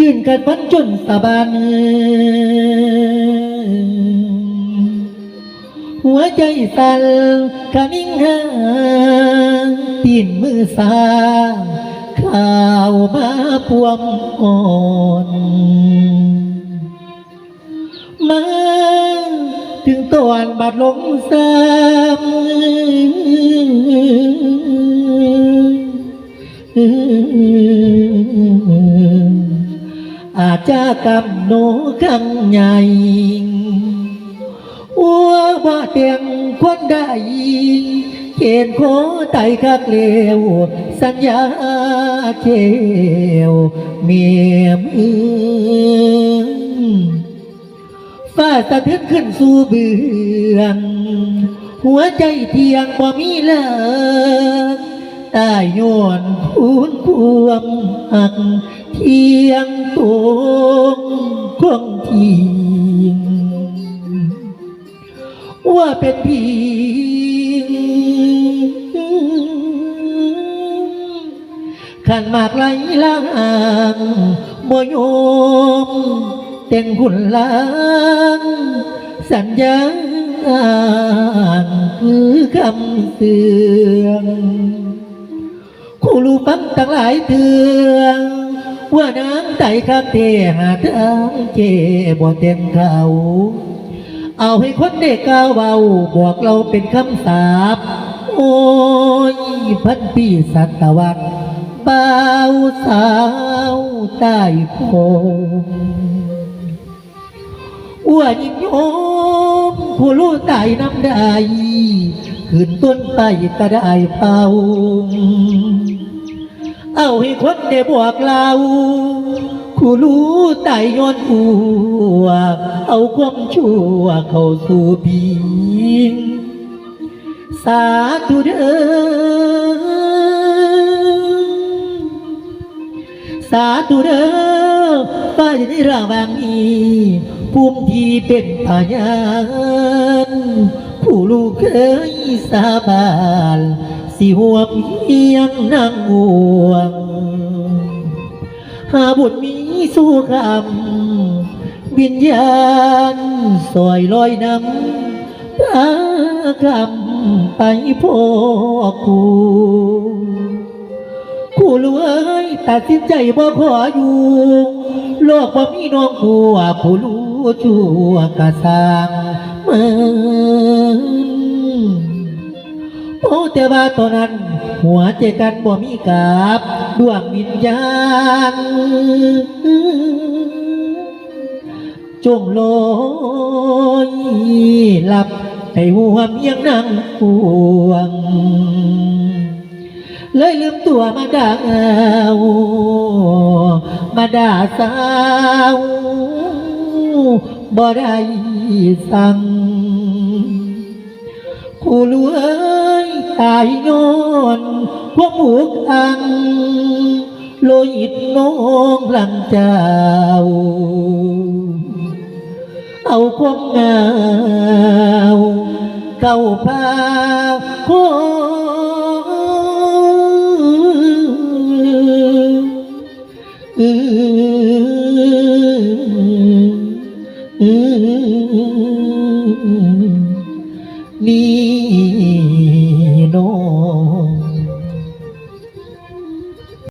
ยืนกันฟันจนสะบานหัวใจสั่นกะนิ่งหางตีนมือสาข่าวมาปวมอ่อนมาถึงตอนบาดลงซ้ำ อาจจะกำโนกังใหญ่อัวบ่เตียงคนใดเขียนโคไตคักเลวสัญญาเขวเมียมอือฟ้าสะเทือนขึ้นสู่เบือง หัวใจเทียงบ่มีเลิก ตายโยนพูนความหักเทียงตรงคงทีงว่าเป็นผีขันมากไหลล่างบ่ยมแต่งหุ่นล้างสัญญาคือคำเตือน คู่รู้ฟังตั้งหลายเตือนว่าน้ำใจข้างเทหาทางเจบ่เต็มเขาเอาให้คนเด็กก้าวเบาบอกเราเป็นคำสาปโอ้ยพันปีสัตวัตบ่าสาวใต้โพงอ้วนยิ่งโยมผู้รู้ตายน้ำได้ขึ้นต้นไปก็ได้เป่า เอาให้คนได้บอกเราผู้รู้ตายย้อนอัวเอาความชั่วเข้าสู่บีงสาธุเด้อสาธุเด้อป้าจะได้ระวังนี้ภูมิที่เป็นพยานผู้ลูกเคยสาบาน สิห่วงเพียงนางห่วง หาบุตรมีสู้คำวิญญาณสอยลอยน้ำพากำไปพ่อกูผู้รวยตัดสินใจบ่ขออยู่โลกบ่มีน้องผัวผู้รู้ชั่วกะสร้าง แต่ว่าตอนนั้น หัวใจกันบ่มีกับดวงวิญญาณจงลอยหลับให้หัวเมียงนั่งปวง เลยลืมตัวมาด่าเอามาด่าสาวบ่ได้สั่งผู้รวย ตายย้อนพวกหมูกอังโลหิตน้องลังเจ้า เอาความเงาเข้าพาโคนี่ know